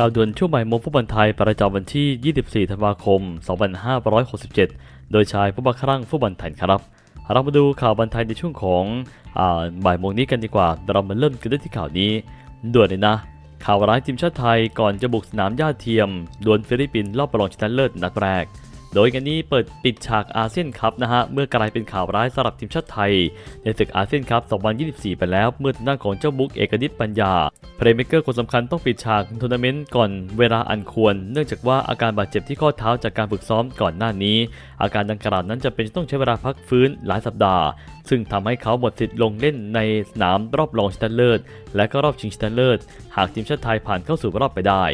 ข่าวด่วนช่วงบ่ายโมงฟุตบอลไทยประจำวันที่ 24 ธันวาคม 2567 โดยชายผู้บังคับรังฟุตบอลไทยครับ เรามาดูข่าวบอลไทยในช่วงของอบ่ายโมงนี้กันดีกว่า เรามาเริ่มกันด้วยที่ข่าวนี้ด่วนเลยนะ ข่าวร้ายทีมชาติไทยก่อนจะบุกสนามย่าเทียมดวลฟิลิปปินส์รอบรองชนะเลิศนัดแรก โดยกันนี้เปิดปิดฉากอาเซียนคัพนะฮะ เมื่อกลายเป็นข่าวร้ายสำหรับทีมชาติไทย ในศึกอาเซียนคัพ 2024 ไปแล้วเมื่อทางด้านของเจ้าบุ๊กเอกนิตปัญญา เพลย์เมคเกอร์คนสำคัญต้องปิดฉากทัวร์นาเมนต์ก่อนเวลาอันควร เนื่องจากว่าอาการบาดเจ็บที่ข้อเท้าจากการฝึกซ้อมก่อนหน้านี้ อาการดังกล่าวนั้นจะเป็นต้องใช้เวลาพักฟื้นหลายสัปดาห์ ซึ่งทำให้เขาหมดสิทธิ์ลงเล่นในสนามรอบรองชนะเลิศและก็รอบชิงชนะเลิศหากทีมชาติไทยผ่านเข้าสู่รอบไปได้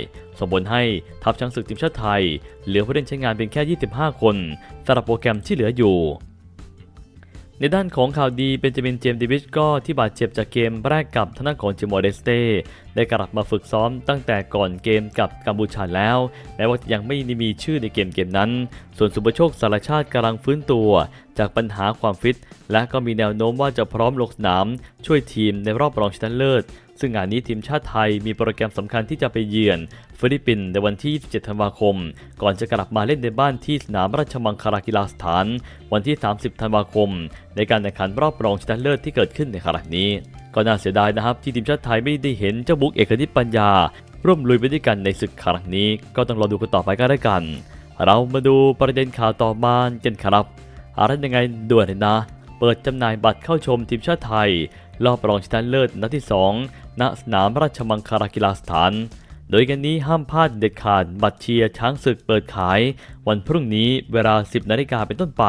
ส่งผลให้ทัพช้างศึกทีมชาติไทย เหลือผู้เล่นใช้งานเพียงแค่ 25 คนสำหรับโปรแกรมที่เหลืออยู่ ในด้านของข่าวดีเบนจามินเจมส์ดิวิชก็ที่บาดเจ็บจากเกมแรกกับทางด้านของจิมอร์เดสเต้ได้กลับมาฝึกซ้อมตั้งแต่ก่อนเกมกับกัมพูชาแล้ว แม้ว่ายังไม่ได้มีชื่อในเกมเกมนั้น ส่วนสุปโชคสารชาติกำลังฟื้นตัว จากปัญหาความฟิต และก็มีแนวโน้มว่าจะพร้อมลงสนาม ช่วยทีมในรอบรองชนะเลิศ ซึ่งงานนี้ทีมชาติไทยมีโปรแกรมสำคัญที่จะไปเยือนฟิลิปปินส์ในวันที่ 27 ธันวาคม ก่อนจะกลับมาเล่นในบ้านที่สนามราชมังคลากีฬาสถาน วันที่ 30 ธันวาคม ในการแข่งขันรอบรองชนะเลิศที่เกิดขึ้นในครั้งนี้ ก็น่าเสียดายนะครับที่ทีมชาติไทยไม่ได้เห็นเจ้าบุกเอกนิตปัญญา ร่วมลุยไปด้วยกันในศึกครั้งนี้ ก็ต้องรอดูกันต่อไปก็ได้กัน เรามาดูประเด็นข่าวต่อมากันครับอะไรยังไงด่วนเลยนะ เปิดจำหน่ายบัตรเข้าชมทีมชาติไทยรอบรองชนะเลิศนัดที่ 2 ณสนามราชมังคลากีฬาสถาน โดยกันนี้ห้ามพลาดเด็ดขาดบัตรเชียร์ช้างศึกเปิดขาย วันพรุ่งนี้เวลา 10นาฬิกาเป็นต้นไป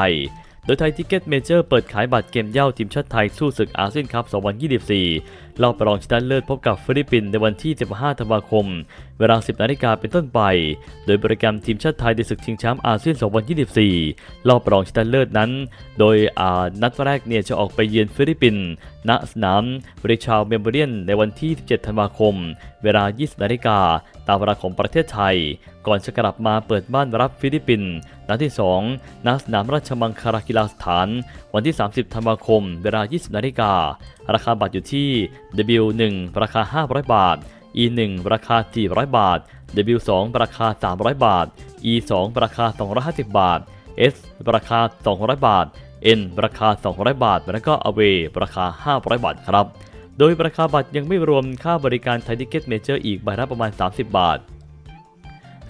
โดยไทยทิเก็ตเมเจอร์เปิดขายบัตรเกมเย่าทีมชาติไทยสู้ศึกอาเซียนคัพ2024 รอบรองชนะเลิศพบกับฟิลิปปินส์ในวันที่ 15 ธันวาคม เวลา 10 นาฬิกาเป็นต้นไป โดยโปรแกรมทีมชาติไทยในศึกชิงแชมป์อาเซียน 2024 รอบรองชนะเลิศนั้น โดยนัดแรกเนี่ยจะออกไปเยือนฟิลิปปินส์ณสนามบริชาลเมมโมเรียนในวันที่ 17 ธันวาคม เวลา 20 นาฬิกาตามเวลาของประเทศไทย ก่อนจะกลับมาเปิดบ้านรับฟิลิปปินส์นัดที่ 2ณสนามราชมังคลากีฬาสถาน วันที่ 30 ธันวาคม เวลา 20 นาฬิการาคาบัตรอยู่ที่ W1 ราคา 500 บาท E1 ราคา 400 บาท W2 ราคา 300 บาท E2 ราคา 250 บาท S ราคา 200 บาท N ราคา 200 บาท แล้วก็ Away ราคา 500 บาทครับ โดยราคาบัตรยังไม่รวมค่าบริการไทยทิเก็ตเมเจอร์อีกใบละประมาณ 30 บาท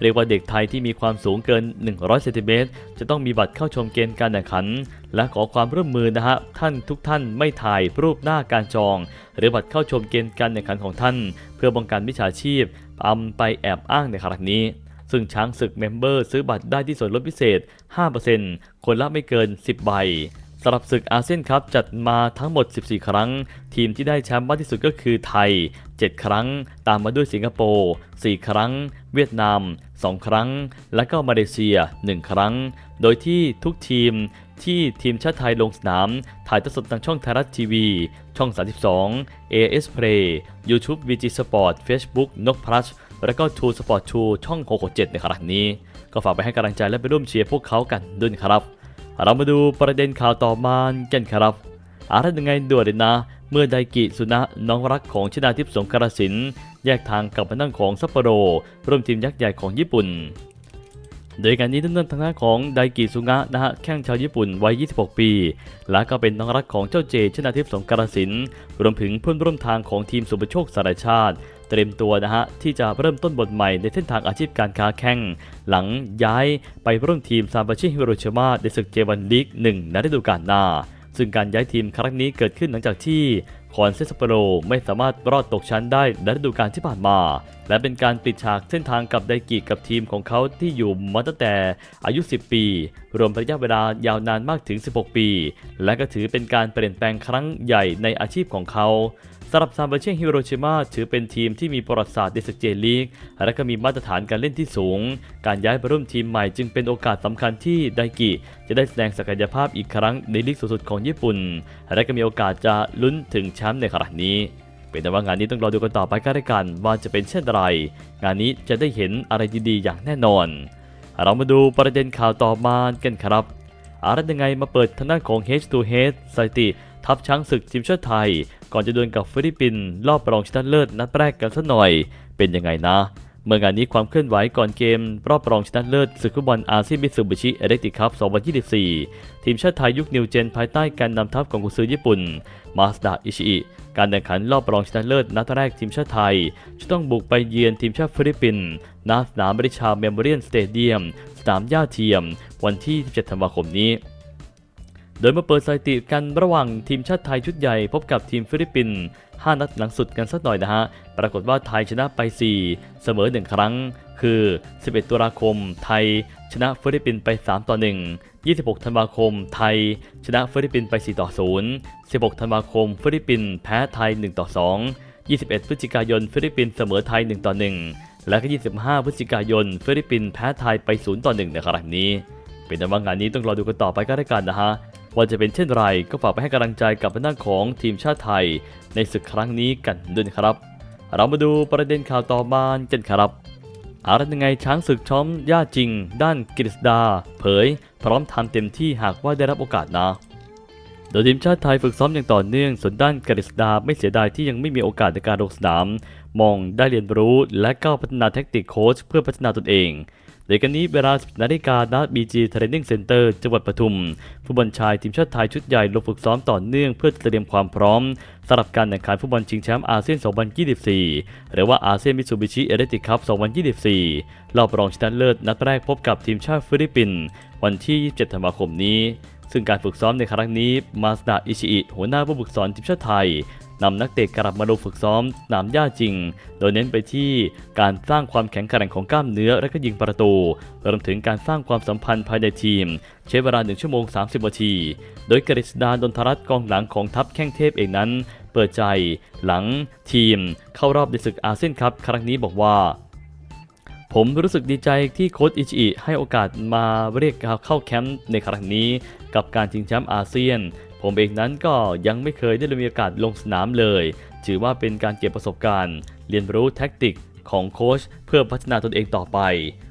เรียกว่าเด็กไทยที่มีความสูงเกิน 100เซนติเมตรจะต้องมีบัตรเข้าชมเกมการแข่งขัน และขอความร่วมมือนะฮะท่านทุกท่านไม่ถ่ายรูปหน้าการจอง หรือบัตรเข้าชมเกมการแข่งขันของท่าน เพื่อป้องกันมิจฉาชีพอำไปแอบอ้างในครั้งนี้ ซึ่งช้างศึกเมมเบอร์ซื้อบัตรได้ที่ส่วนลดพิเศษ 5%คนละไม่เกิน 10 ใบ สำหรับศึกอาเซียนคัพจัดมาทั้งหมด 14 ครั้ง ทีมที่ได้แชมป์มากที่สุดก็คือไทย 7 ครั้ง ตามมาด้วยสิงคโปร์ 4 ครั้ง เวียดนาม 2 ครั้ง และก็มาเลเซีย 1 ครั้ง โดยที่ทุกทีมที่ทีมชาติไทยลงสนาม ถ่ายทอดสดทางช่องไทยรัฐทีวี ช่อง 32 AS Play YouTube VG Sport Facebook นก plus และก็ True Sport 2ช่อง 667 ในครั้งนี้ ก็ฝากไปให้กำลังใจและไปร่วมเชียร์พวกเขากันด้วยครับ เรามาดูประเด็นข่าวต่อมากันครับอะไรยังไงด่วนเลยนะ เมื่อไดกิสุนะน้องรักของชนาทิพย์สงกรสิน แยกทางกับพนังของซัปโปโรร่วมทีมยักษ์ใหญ่ของญี่ปุ่น โดยการนี้ต้นๆทางด้านของไดกิสุงะนะฮะแข้งชาวญี่ปุ่นวัย 26 ปี และก็เป็นน้องรักของเจ้าเจชนาทิพย์สงกรสิน รวมถึงเพื่อนร่วมทางของทีมสุปโชคสารชาติ เตรียมตัวนะฮะที่จะเริ่มต้นบทใหม่ในเส้นทางอาชีพการค้าแข่ง หลังย้ายไปร่วมทีมซาบาชิฮิโรชิมะในศึกเจวันลีก1ในฤดูกาลหน้า ซึ่งการย้ายทีมครั้งนี้เกิดขึ้นหลังจากที่ คอนเซสเปโรไม่สามารถรอดตกชั้นได้ในฤดูกาลที่ผ่านมา และเป็นการปิดฉากเส้นทางกับไดกิกับทีมของเขาที่อยู่มาตั้งแต่อายุ 10 ปี รวมระยะเวลายาวนานมากถึง 16 ปี และก็ถือเป็นการเปลี่ยนแปลงครั้งใหญ่ในอาชีพของเขาสำหรับซามบาเช่ฮิโรชิมาถือเป็นทีมที่มีประวัติศาสตร์ในศึกเจลีก และก็มีมาตรฐานการเล่นที่สูง การย้ายไปร่วมทีมใหม่จึงเป็นโอกาสสำคัญที่ไดกิจะได้แสดงศักยภาพอีกครั้งในลีกสูงสุดของญี่ปุ่น และก็มีโอกาสจะลุ้นถึงแชมป์ในครั้งนี้เป็นแต่ว่างานนี้ต้องรอดูกันต่อไปก็แล้วกันว่าจะเป็นเช่นไร งานนี้จะได้เห็นอะไรดีๆอย่างแน่นอน เรามาดูประเด็นข่าวต่อมากันครับอะไรยังไงมาเปิดทางด้านของ H2H สถิติทัพช้างศึกทีมชาติไทย ก่อนจะดวลกับฟิลิปปินส์รอบรองชนะเลิศนัดแรกกันสักหน่อย เป็นยังไงนะ เมื่องานนี้ความเคลื่อนไหวก่อนเกม รอบรองชนะเลิศศึกฟุตบอลอาเซียนมิตซูบิชิเอเล็กติคัพ 2024 ทีมชาติไทยยุคนิวเจนภายใต้การนำทัพของกุซือญี่ปุ่น มาสดาอิชิอิการแข่งขันรอบรองชนะเลิศนัดแรกทีมชาติไทย จะต้องบุกไปเยือนทีมชาติฟิลิปปินส์ณสนามบริชาเมมโมเรียลสเตเดียม สนามหญ้าเทียม วันที่ 17 ธันวาคมนี้ ดยมาเปิดสถิติกันระหว่างทีมชาติไทยชุดใหญ่พบกับทีมฟิลิปปินส์5นัดหลังสุดกันสักหน่อยนะฮะ ปรากฏว่าไทยชนะไป 4 เสมอ 1 ครั้ง คือ 11 ตุลาคม ไทย ชนะฟิลิปปินส์ไป 3 ต่อ 1 26 ธันวาคม ไทย ชนะฟิลิปปินส์ไป 4 ต่อ 0 16 ธันวาคม ฟิลิปปินส์แพ้ไทย 1 ต่อ 2 21 พฤศจิกายน ฟิลิปปินส์เสมอไทย 1 ต่อ 1 และก็ 25 พฤศจิกายน ฟิลิปปินส์แพ้ไทยไป 0 ต่อ 1 ในครั้งนี้ เป็นแต่ว่างานนี้ต้องรอดูกันต่อไปก็ได้กันนะฮะ ว่าจะเป็นเช่นไรก็ฝากไปให้กำลังใจกับทางด้าของทีมชาติไทย ในศึกครั้งนี้กันด้วยครับ เรามาดูประเด็นข่าวต่อมากันครับอะไรยังไงช้างศึกช้อมย่าจริง ด้านกฤษดา เผย พร้อมทำเต็มที่หากว่าได้รับโอกาสนะ โดยทีมชาติไทยฝึกซ้อมอย่างต่อเนื่อง ส่วนด้านกฤษดาไม่เสียดายที่ยังไม่มีโอกาสในการลงสนาม มองได้เรียนรู้และก้าวพัฒนาแท็กติกโค้ชเพื่อพัฒนาตนเอง โดยกันนี้เวลา10นาฬิกาณ BG Training Center จังหวัดปทุมฟุตบอลชายทีมชาติไทยชุดใหญ่ลงฝึกซ้อมต่อเนื่องเพื่อเตรียมความพร้อมสำหรับการแข่งขันฟุตบอลชิงแชมป์อาเซียน 2024 หรือว่าอาเซียนมิตซูบิชิเอเลติคัพ 2024 รอบรองชนะเลิศนัดแรกพบกับทีมชาติฟิลิปปินส์วันที่ 27 ธันวาคมนี้ ซึ่งการฝึกซ้อมในครั้งนี้มาสดาอิชิอิหัวหน้าผู้ฝึกสอนทีมชาติไทย นำนักเตะกลับมาลงฝึกซ้อมสนามหญ้าจริง โดยเน้นไปที่การสร้างความแข็งแกร่งของกล้ามเนื้อและก็ยิงประตูรวมถึงการสร้างความสัมพันธ์ภายในทีม ใช้เวลา 1 ชั่วโมง 30 นาที โดยกฤษดาดนทรัตน์กองหลังของทัพแข้งเทพเองนั้น เปิดใจหลังทีมเข้ารอบในศึกอาเซียนคัพครั้งนี้บอกว่าผมรู้สึกดีใจที่โค้ชอิชิอิให้โอกาสมาเรียกเข้าแคมป์ในครั้งนี้ กับการชิงแชมป์อาเซียน ผมเองนั้นก็ยังไม่เคยได้มีโอกาสลงสนามเลย ถือว่าเป็นการเก็บประสบการณ์ เรียนรู้แท็กติกของโค้ชเพื่อพัฒนาตนเองต่อไป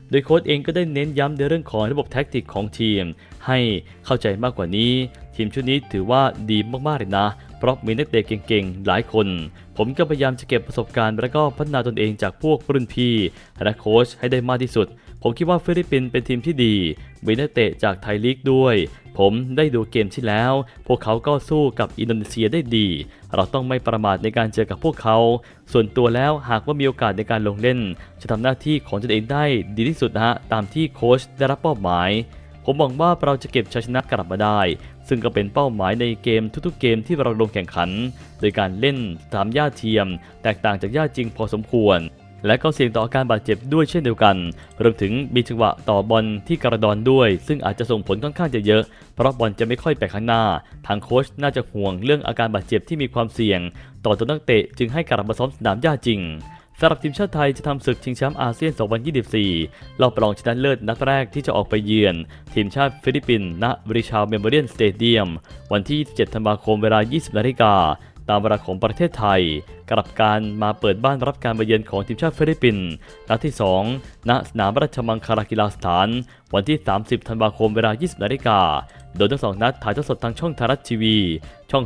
โดยโค้ชเองก็ได้เน้นย้ำในเรื่องของระบบแท็กติกของทีม ให้เข้าใจมากกว่านี้ ทีมชุดนี้ถือว่าดีมากๆเลยนะ เพราะมีนักเตะเก่งๆ หลายคน ผมก็พยายามจะเก็บประสบการณ์ และก็พัฒนาตนเองจากพวกรุ่นพี่ และโค้ชให้ได้มากที่สุด ผมคิดว่าฟิลิปปินส์เป็นทีมที่ดีมีนักเตะจากไทยลีกด้วย ผมได้ดูเกมที่แล้ว พวกเขาก็สู้กับอินโดนีเซียได้ดี เราต้องไม่ประมาทในการเจอกับพวกเขา ส่วนตัวแล้วหากว่ามีโอกาสในการลงเล่น จะทำหน้าที่ของตนเองได้ดีที่สุดนะฮะตามที่โค้ชได้รับเป้าหมาย ผมหวังว่าเราจะเก็บชัยชนะกลับมาได้ ซึ่งก็เป็นเป้าหมายในเกมทุกๆเกมที่เราลงแข่งขัน โดยการเล่นสามหญ้าเทียม แตกต่างจากหญ้าจริงพอสมควร และก็เสี่ยงต่ออาการบาดเจ็บด้วยเช่นเดียวกัน รวมถึงมีจังหวะต่อบอลที่กระดอนด้วย ซึ่งอาจจะส่งผลค่อนข้างจะเยอะ เพราะบอลจะไม่ค่อยไปข้างหน้า ทางโค้ชน่าจะห่วงเรื่องอาการบาดเจ็บที่มีความเสี่ยง ต่อตัวนักเตะจึงให้กลับมาซ้อมสนามหญ้าจริงสำหรับทีมชาติไทยจะทำศึกชิงแชมป์อาเซียน 2024 รอบรองชนะเลิศนัดแรกที่จะออกไปเยือน ทีมชาติฟิลิปปินส์ณบริชาเมมโมเรียลสเตเดียม วันที่27ธันวาคมเวลา 20 นาฬิกา ตามเวลาของประเทศไทยกับการมาเปิดบ้านรับการมาเยือนของทีมชาติฟิลิปปินส์นัดที่ 2 ณ สนามราชมังคลากีฬาสถาน วันที่ 30 ธันวาคมเวลา 20 นาฬิกา โดยทั้งสองนัดถ่ายทอดสดทางช่องไทยรัฐทีวี ช่อง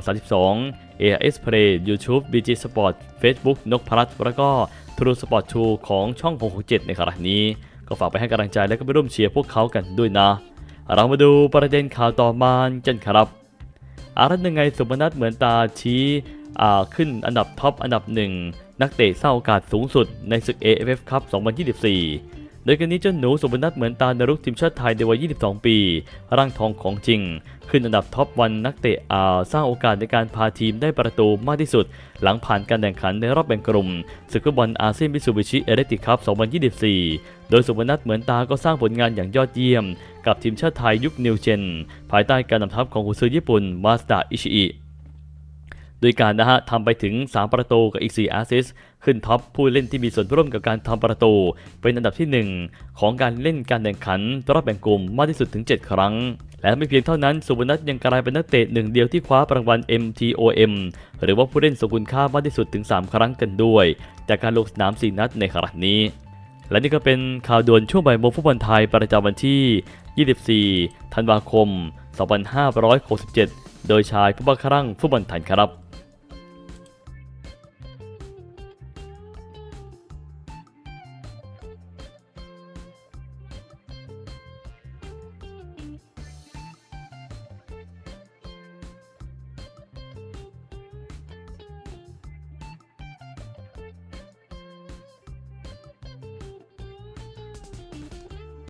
32 AIS Play YouTube BG Sport Facebook นกพรัตแล้วก็ True Sport 2ของช่อง 667 ในขณะนี้ ก็ฝากไปให้กำลังใจและก็ไปร่วมเชียร์พวกเขากันด้วยนะ เรามาดูประเด็นข่าวต่อมากันครับ อารัตยังไงสุพนัทเหมือนตาชี้ขึ้นอันดับท็อปอันดับหนึ่งนักเตะเสร้างโอกาสสูงสุดในศึก AFF ครับ 2024 โดยกันนี้เจ้าหนูสุพนัทเหมือนตาในรุกทีมชาติไทยในวัย 22 ปี ร่างทองของจริง ขึ้นอันดับท็อปวันนักเตะอ่าสร้างโอกาสในการพาทีมได้ประตูมากที่สุด หลังผ่านการแข่งขันในรอบแบ่งกลุ่มศึกฟุตบอลอาเซียนมิตซูบิชิเอเลติคัพ 2024 โดยสุพนัทเหมือนตาก็สร้างผลงานอย่างยอดเยี่ยม กับทีมชาติไทยยุคนิวเจน ภายใต้การนำทัพของกุซือญี่ปุ่นมาสดาอิชิอิ โดยการนะฮะทำไปถึง 3 ประตูกับอีก 4 แอสซิสขึ้นท็อปผู้เล่นที่มีส่วนร่วมกับการทำประตู เป็นอันดับที่ 1 ของการเล่นการแข่งขันรอบแบ่งกลุ่มมากที่สุดถึง 7 ครั้ง และไม่เพียงเท่านั้นสุวรรณัทยังกลายเป็นนักเตะหนึ่งเดียวที่คว้ารางวัล MTOM หรือว่าผู้เล่นทรงคุณค่ามากที่สุดถึง 3 ครั้งกันด้วย จากการลงสนาม 4 นัดในครั้งนี้ และนี่ก็เป็นข่าวด่วนช่วงบ่ายโมงฟุตบอลไทยประจำวันที่ 24 ธันวาคม 2567 โดยชายผู้บังคับฟุตบอลไทยครับ